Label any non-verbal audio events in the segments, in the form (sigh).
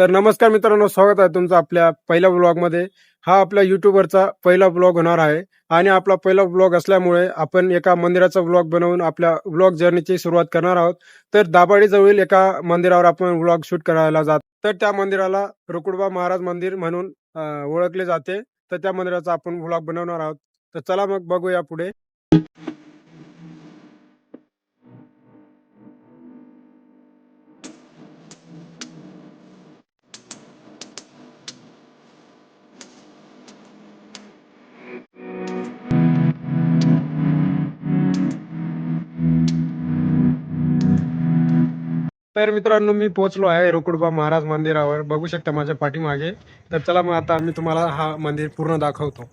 तर नमस्कार मित्रांनो स्वागत आहे तुमचं आपल्या पहिल्या ब्लॉगमध्ये हा आपल्या युट्यूबवरचा पहिला ब्लॉग होणार आहे आणि आपला पहिला ब्लॉग असल्यामुळे आपण एका मंदिराचा ब्लॉग बनवून आपल्या ब्लॉग जर्नीची सुरुवात करणार आहोत. तर दाभाडी जवळील एका मंदिरावर आपण ब्लॉग शूट करायला जात तर त्या मंदिराला रुकुडबा महाराज मंदिर म्हणून ओळखले जाते. तर त्या मंदिराचा आपण ब्लॉग बनवणार आहोत. तर चला मग बघूया पुढे. तर मित्रांनो मी पोहोचलो आहे रुकुडबा महाराज मंदिरावर. बघू शकता माझ्या पाठीमागे. तर चला मग आता मी तुम्हाला हा मंदिर पूर्ण दाखवतो.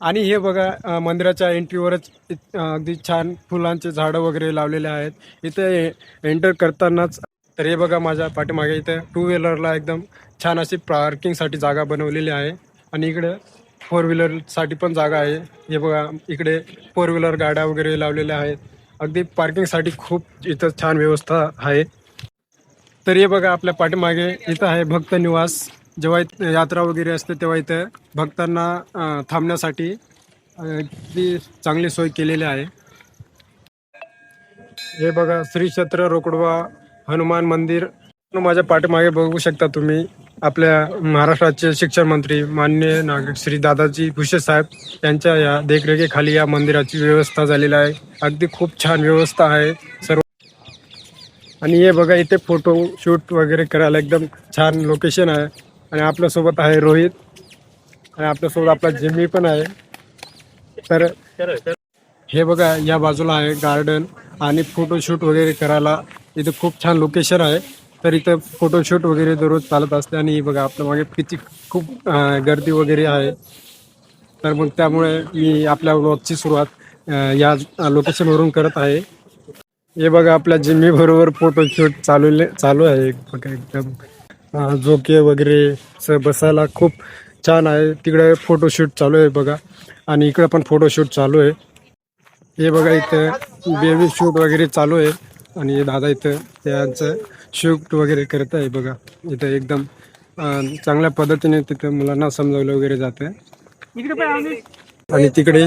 आणि हे बघा मंदिराच्या एंट्रीवरच अगदी छान फुलांचे झाडं वगैरे लावलेले आहेत. इथे एंटर करतानाच तर हे बघा माझ्या पाठीमागे इथे टू व्हीलरला एकदम छान अशी पार्किंगसाठी जागा बनवलेली आहे. आणि इकडे फोर व्हीलरसाठी पण जागा आहे. हे बघा इकडे फोर व्हीलर गाड्या वगैरे लावलेल्या आहेत. अगदी पार्किंगसाठी खूप इथं छान व्यवस्था आहे. तर हे बघा आपल्या पाठीमागे इथं आहे भक्त निवास. जेव्हा इथं यात्रा वगैरे असते तेव्हा इथं भक्तांना थांबण्यासाठी चांगली सोय केलेली आहे. हे बघा श्री क्षेत्र रोकडवा हनुमान मंदिर. माझ्या पाठीमागे बघू शकता तुम्ही आपल्या महाराष्ट्राचे शिक्षण मंत्री मान्य नागरिक श्री दादाजी भुसे साहेब यांच्या या देखरेखीखाली या मंदिराची व्यवस्था झालेली आहे. अगदी खूप छान व्यवस्था आहे. सर्व आणि हे बघा इथे फोटो शूट वगैरे करायला एकदम छान लोकेशन आहे. आणि आपल्यासोबत आहे रोहित. आणि आपल्यासोबत आपला जिमी पण आहे. तर हे बघा या बाजूला आहे गार्डन आणि फोटोशूट वगैरे करायला इथे खूप छान लोकेशन आहे. तर इथं फोटोशूट वगैरे दररोज चालत असते आणि हे बघा आपल्या मागे किती खूप गर्दी वगैरे आहे. तर मग त्यामुळे मी आपल्या ब्लॉगची सुरुवात या लोकेशनवरून करत आहे. हे बघा आपल्या जिम्मी बरोबर फोटोशूट चालू चालू आहे. बघा एकदम. झोके वगैरे स बसायला खूप छान आहे. तिकडे फोटोशूट चालू आहे बघा. आणि इकडे पण फोटोशूट चालू आहे. हे बघा इथं बेबी शूट वगैरे चालू आहे. आणि दादा इथं त्यांचं शूट वगैरे करत आहे बघा. इथं एकदम चांगल्या पद्धतीने तिथं मुलांना समजावलं वगैरे जातं आणि तिकडे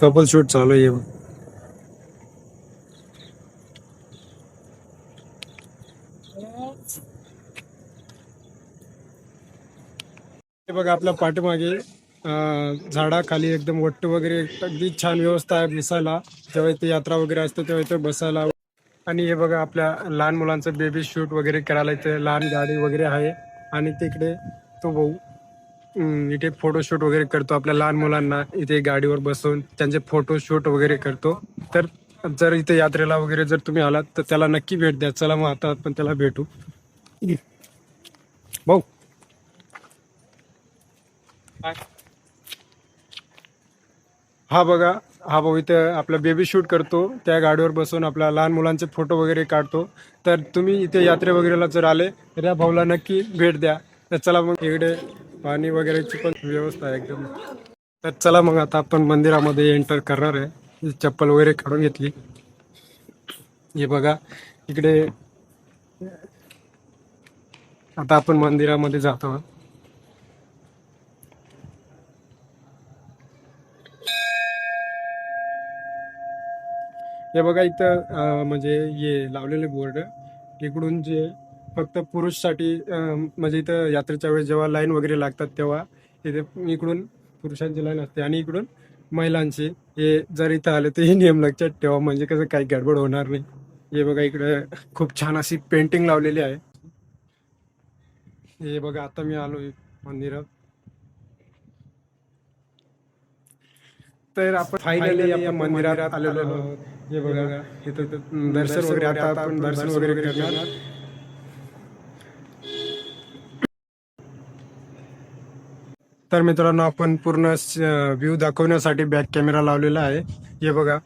कपल शूट चालू आहे. हे बघा आपल्या पाठीमागे झाडाखाली एकदम वट्ट वगैरे अगदी छान व्यवस्था आहे बसायला जेव्हा इथे यात्रा वगैरे असते तेव्हा इथे बसायला आणि हे बघा आपल्या लहान मुलांचं बेबी शूट वगैरे करायला इथे लहान गाडी वगैरे आहे. आणि तिकडे तो भाऊ इथे फोटोशूट वगैरे करतो आपल्या लहान मुलांना. इथे गाडीवर बसून त्यांचे फोटोशूट वगैरे करतो. तर जर इथे यात्रेला वगैरे जर तुम्ही आलात तर त्याला नक्की भेट द्या. चला मग आता आपण त्याला भेटू. भाऊ. हा बघा हा भाऊ इथं आपला बेबी शूट करतो. त्या गाडीवर बसून आपल्या लहान मुलांचे फोटो वगैरे काढतो. तर तुम्ही इथे यात्रे वगैरेला जर आले तर या भाऊला नक्की भेट द्या. तर चला मग इकडे पाणी वगैरेची पण व्यवस्था आहे एकदम. तर चला मग आता आपण मंदिरामध्ये एंटर करणार आहे. चप्पल वगैरे काढून घेतली. हे बघा इकडे आता आपण मंदिरामध्ये जातो. हे बघा इथं म्हणजे हे लावलेले बोर्ड. इकडून जे फक्त पुरुषसाठी म्हणजे इथं यात्रेच्या वेळेस जेव्हा लाईन वगैरे लागतात तेव्हा इथे इकडून पुरुषांची लाईन असते आणि इकडून महिलांची. हे जर इथं आले तर हे नियम लक्षात ठेवा. म्हणजे कसं काही गडबड होणार नाही. हे बघा इकडे खूप छान अशी पेंटिंग लावलेली आहे. हे बघा आता मी आलोय मंदिरात. तर आपण फायनली आपण मंदिरात आलेलो हे बघा इथं दर्शन वगैरे आता आपण दर्शन वगैरे करणार. तर मित्रांनो आपण पूर्ण व्ह्यू दाखवण्यासाठी बॅक कॅमेरा लावलेला आहे. हे बघा.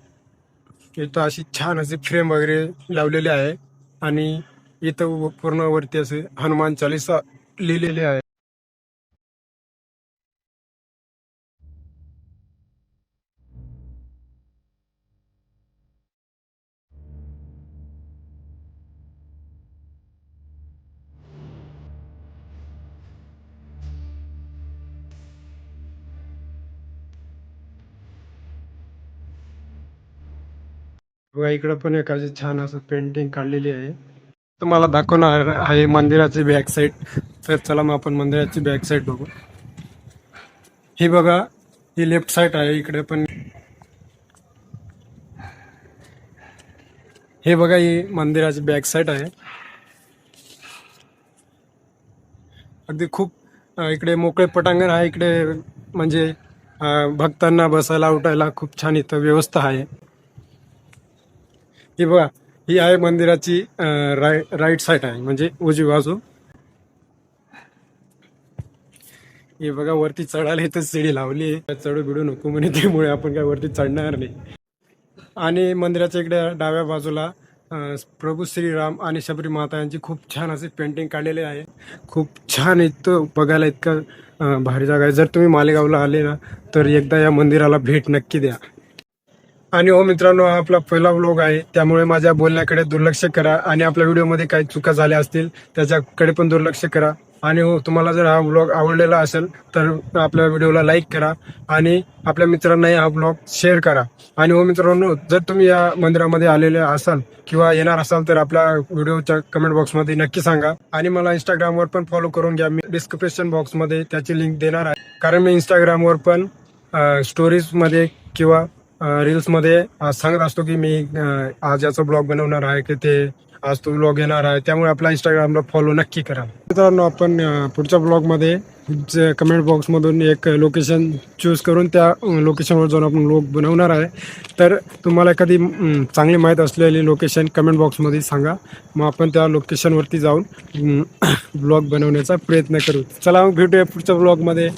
इथं अशी छान अशी फ्रेम वगैरे लावलेली आहे. आणि इथं पूर्ण वरती असे हनुमान चालीसा लिहिलेले आहे. बघा इकडं पण एखादी छान असं पेंटिंग काढलेली आहे. तुम्हाला दाखवणार आहे मंदिराची बॅक साईड तर चला मग आपण मंदिराची बॅक साईड बघू. ही बघा ही लेफ्ट साईड आहे इकडे पण. हे बघा ही मंदिराची बॅक साईड आहे. अगदी खूप इकडे मोकळे पटांगण आहे इकडे म्हणजे भक्तांना बसायला उठायला खूप छान इथं व्यवस्था आहे. ही बघा ही आहे मंदिराची राय राईट साईड आहे म्हणजे उजवी बाजू. हे बघा वरती चढायला इथं सीडी लावली चढू बिडू नको म्हणे त्यामुळे आपण काय वरती चढणार नाही. आणि मंदिराच्या इकडे डाव्या बाजूला प्रभू श्रीराम आणि शबरी माता यांची खूप छान असे पेंटिंग काढलेले आहे. खूप छान इतकं बघायला इतकं भारी जागा आहे. जर तुम्ही मालेगावला आले ना तर एकदा या मंदिराला भेट नक्की द्या. आणि हो मित्रांनो हा आपला पहिला व्लॉग आहे. त्यामुळे माझ्या बोलण्याकडे दुर्लक्ष करा आणि आपल्या व्हिडिओमध्ये काही चुका झाल्या असतील त्याच्याकडे पण दुर्लक्ष करा. आणि हो तुम्हाला जर हा व्लॉग आवडलेला असेल तर आपल्या व्हिडिओला लाईक करा आणि आपल्या मित्रांनाही हा व्लॉग शेअर करा. आणि हो मित्रांनो जर तुम्ही या मंदिरामध्ये आलेले असाल किंवा येणार असाल तर आपल्या व्हिडिओच्या कमेंट बॉक्समध्ये नक्की सांगा. आणि मला इंस्टाग्रामवर पण फॉलो करून घ्या. मी डिस्क्रिप्शन बॉक्समध्ये त्याची लिंक देणार आहे. कारण मी इंस्टाग्रामवर पण स्टोरीजमध्ये किंवा रील्समध्ये सांगत असतो की मी आज याचा ब्लॉग बनवणार आहे की ते आज तो ब्लॉग येणार आहे. त्यामुळे आपला इंस्टाग्रामला फॉलो नक्की करा. मित्रांनो आपण पुढच्या ब्लॉगमध्ये कमेंट बॉक्समधून एक लोकेशन चूज करून त्या लोकेशनवर जाऊन आपण ब्लॉग बनवणार आहे. तर तुम्हाला एखादी चांगली माहीत असलेली लोकेशन कमेंट बॉक्समध्ये सांगा. मग आपण त्या लोकेशनवरती जाऊन ब्लॉग (coughs) बनवण्याचा प्रयत्न करू. चला मग भेटूया पुढच्या ब्लॉगमध्ये